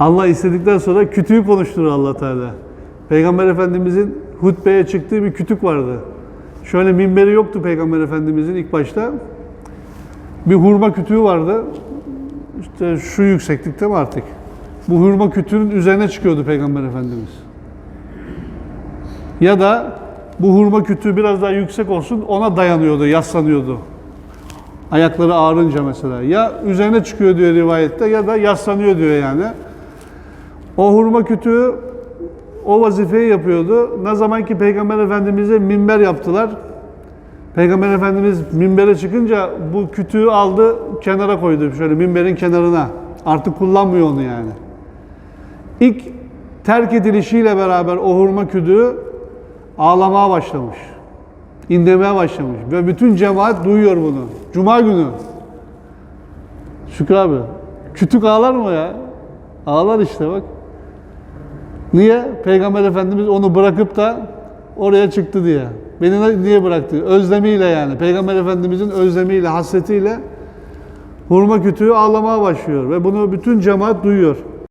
Allah istedikten sonra kütüğü konuşturur Allah Teala. Peygamber Efendimizin hutbeye çıktığı bir kütük vardı. Şöyle minberi yoktu Peygamber Efendimizin ilk başta. Bir hurma kütüğü vardı. İşte şu yükseklikte mi artık? Bu hurma kütüğünün üzerine çıkıyordu Peygamber Efendimiz. Ya da bu hurma kütüğü biraz daha yüksek olsun ona dayanıyordu, yaslanıyordu. Ayakları ağrınca mesela. Ya üzerine çıkıyor diyor rivayette ya da yaslanıyor diyor yani. O hurma kütüğü o vazifeyi yapıyordu. Ne zaman ki Peygamber Efendimiz'e minber yaptılar. Peygamber Efendimiz minbere çıkınca bu kütüğü aldı kenara koydu şöyle minberin kenarına. Artık kullanmıyor onu yani. İlk terk edilişiyle beraber o hurma kütüğü ağlamaya başlamış. İnlemeye başlamış. Ve bütün cemaat duyuyor bunu. Cuma günü. Şükrü abi. Kütük ağlar mı ya? Ağlar işte bak. Niye? Peygamber Efendimiz onu bırakıp da oraya çıktı diye. Beni niye bıraktı? Özlemiyle yani. Peygamber Efendimizin özlemiyle, hasretiyle hurma kütüğü ağlamaya başlıyor. Ve bunu bütün cemaat duyuyor.